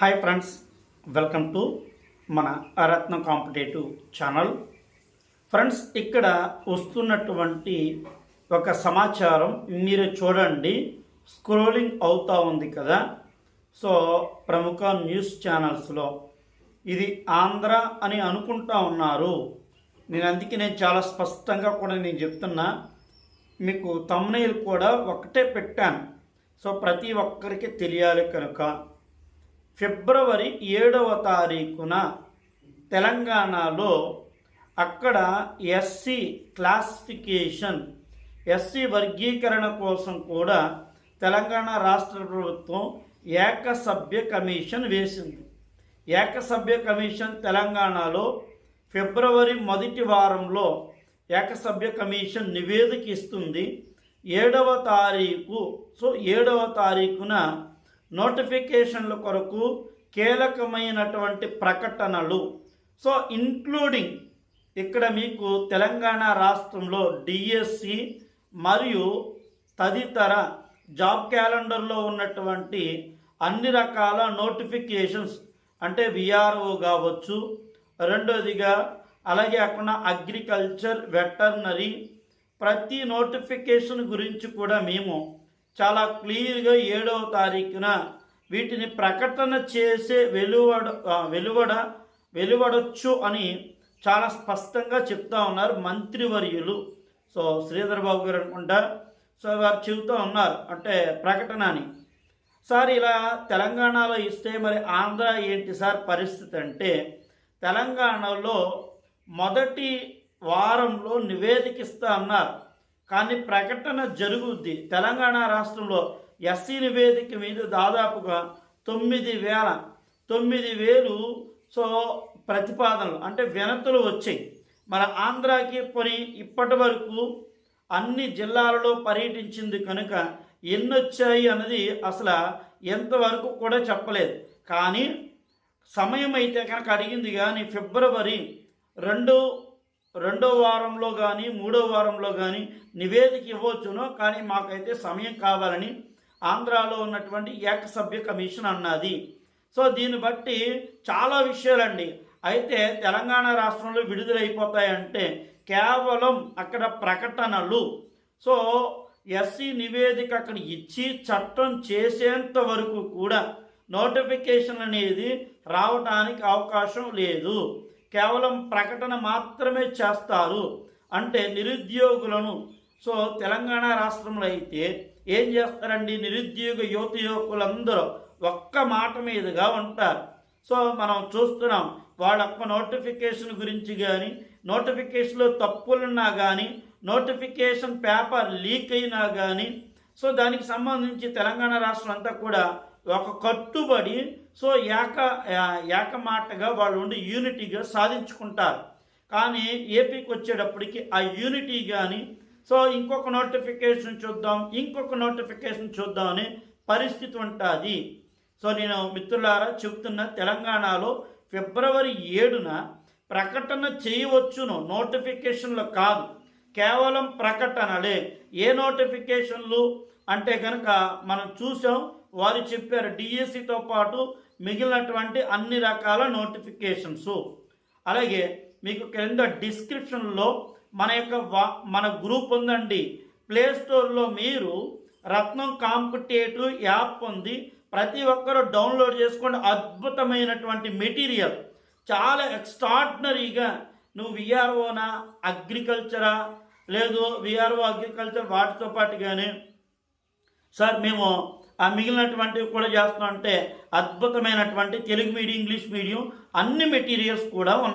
Hi friends welcome to మన రత్న competitive channel friends ఇక్కడ వస్తున్నటువంటి ఒక సమాచారం మీరు చూడండి. స్క్రోలింగ్ అవుతూ ఉంది కదా. సో ప్రముఖ న్యూస్ ఛానల్స్లో ఇది ఆంధ్ర అని అనుకుంటా ఉన్నారు. నేను అందుకే నేను చాలా స్పష్టంగా కూడా నేను చెప్తున్నా. మీకు తమ్నైల్ కూడా ఒకటే పెట్టాను. సో ప్రతి ఒక్కరికి తెలియాలి కనుక. ఫిబ్రవరి ఏడవ తారీఖున తెలంగాణలో అక్కడ ఎస్సీ క్లాసిఫికేషన్ ఎస్సీ వర్గీకరణ కోసం కూడా తెలంగాణ రాష్ట్ర ప్రభుత్వం ఏకసభ్య కమిషన్ వేసింది. ఏకసభ్య కమిషన్ తెలంగాణలో ఫిబ్రవరి మొదటి వారంలో ఏకసభ్య కమిషన్ నివేదిక ఇస్తుంది. ఏడవ తారీఖు సో ఏడవ తారీఖున నోటిఫికేషన్ల కొరకు కీలకమైనటువంటి ప్రకటనలు. సో ఇంక్లూడింగ్ ఇక్కడ మీకు తెలంగాణ రాష్ట్రంలో డిఎస్సి మరియు తదితర జాబ్ క్యాలెండర్లో ఉన్నటువంటి అన్ని రకాల నోటిఫికేషన్స్ అంటే విఆర్ఓ కావచ్చు రెండోదిగా అలాగే అక్కడ అగ్రికల్చర్ వెటర్నరీ ప్రతి నోటిఫికేషన్ గురించి కూడా మేము చాలా క్లియర్గా ఏడవ తారీఖున వీటిని ప్రకటన చేసే వెలువడ వెలువడ వెలువడొచ్చు అని చాలా స్పష్టంగా చెప్తా ఉన్నారు మంత్రివర్యులు. సో శ్రీధర్ బాబు గారు అనుకుంటా సో వారు చెబుతూ ఉన్నారు అంటే ప్రకటన అని. సార్ ఇలా తెలంగాణలో ఇస్తే మరి ఆంధ్ర ఏంటి సార్ పరిస్థితి అంటే తెలంగాణలో మొదటి వారంలో నివేదిక ఇస్తా అన్నారు. కానీ ప్రకటన జరుగుద్ది. తెలంగాణ రాష్ట్రంలో ఎస్సీ నివేదిక మీద దాదాపుగా తొమ్మిది వేల తొమ్మిది వేలు సో ప్రతిపాదనలు అంటే వినతులు వచ్చాయి. మన ఆంధ్రాకి పని ఇప్పటి వరకు అన్ని జిల్లాలలో పర్యటించింది కనుక ఎన్ని వచ్చాయి అన్నది అసలు ఎంతవరకు కూడా చెప్పలేదు. కానీ సమయం అయితే కనుక అడిగింది కానీ ఫిబ్రవరి రెండు రెండో వారంలో కానీ మూడో వారంలో కానీ నివేదిక ఇవ్వచ్చునో కానీ మాకైతే సమయం కావాలని ఆంధ్రాలో ఉన్నటువంటి ఏకసభ్య కమిషన్ అన్నది. సో దీన్ని బట్టి చాలా విషయాలండి. అయితే తెలంగాణ రాష్ట్రంలో విడుదలైపోతాయంటే కేవలం అక్కడ ప్రకటనలు. సో ఎస్సీ నివేదిక అక్కడ ఇచ్చి చట్టం చేసేంత వరకు కూడా నోటిఫికేషన్ అనేది రావడానికి అవకాశం లేదు. కేవలం ప్రకటన మాత్రమే చేస్తారు అంటే నిరుద్యోగులను. సో తెలంగాణ రాష్ట్రంలో అయితే ఏం చేస్తారండి? నిరుద్యోగ యువత యువకులందరూ ఒక్క మాట మీదుగా ఉంటారు. సో మనం చూస్తున్నాం వాళ్ళ ఒక్క నోటిఫికేషన్ గురించి కానీ నోటిఫికేషన్లో తప్పులున్నా కానీ నోటిఫికేషన్ పేపర్ లీక్ అయినా కానీ సో దానికి సంబంధించి తెలంగాణ రాష్ట్రం అంతా కూడా ఒక కట్టుబడి సో ఏక ఏకమాటగా వాళ్ళు ఉండి యూనిటీగా సాధించుకుంటారు. కానీ ఏపీకి వచ్చేటప్పటికి ఆ యూనిటీ కానీ సో ఇంకొక నోటిఫికేషన్ చూద్దాం ఇంకొక నోటిఫికేషన్ చూద్దాం అనే పరిస్థితి ఉంటుంది. సో నేను మిత్రులారా చెప్తున్న తెలంగాణలో ఫిబ్రవరి ఏడున ప్రకటన చేయవచ్చును నోటిఫికేషన్లు కాదు. కేవలం ప్రకటనలే. ఏ నోటిఫికేషన్లు? అంటే కనుక మనం చూసాం వారు చెప్పారు డిఎస్సితో పాటు మిగిలినటువంటి అన్ని రకాల నోటిఫికేషన్స్. అలాగే మీకు కింద డిస్క్రిప్షన్లో మన యొక్క వా- మన గ్రూప్ ఉందండి. ప్లే స్టోర్లో మీరు రత్నం కాంపిటేటివ్ యాప్ ఉంది. ప్రతి ఒక్కరూ డౌన్లోడ్ చేసుకోండి. అద్భుతమైనటువంటి మెటీరియల్. చాలా ఎక్స్ట్రాడినరీగా నువ్వు విఆర్ఓనా అగ్రికల్చరా లేదు విఆర్ఓ అగ్రికల్చర్ వాటితో పాటు కానీ సార్ మేము ఆ మిగిలినటువంటివి కూడా చేస్తున్నాం అంటే అద్భుతమైనటువంటి తెలుగు మీడియం ఇంగ్లీష్ మీడియం అన్ని మెటీరియల్స్ కూడా ఉన్నాయి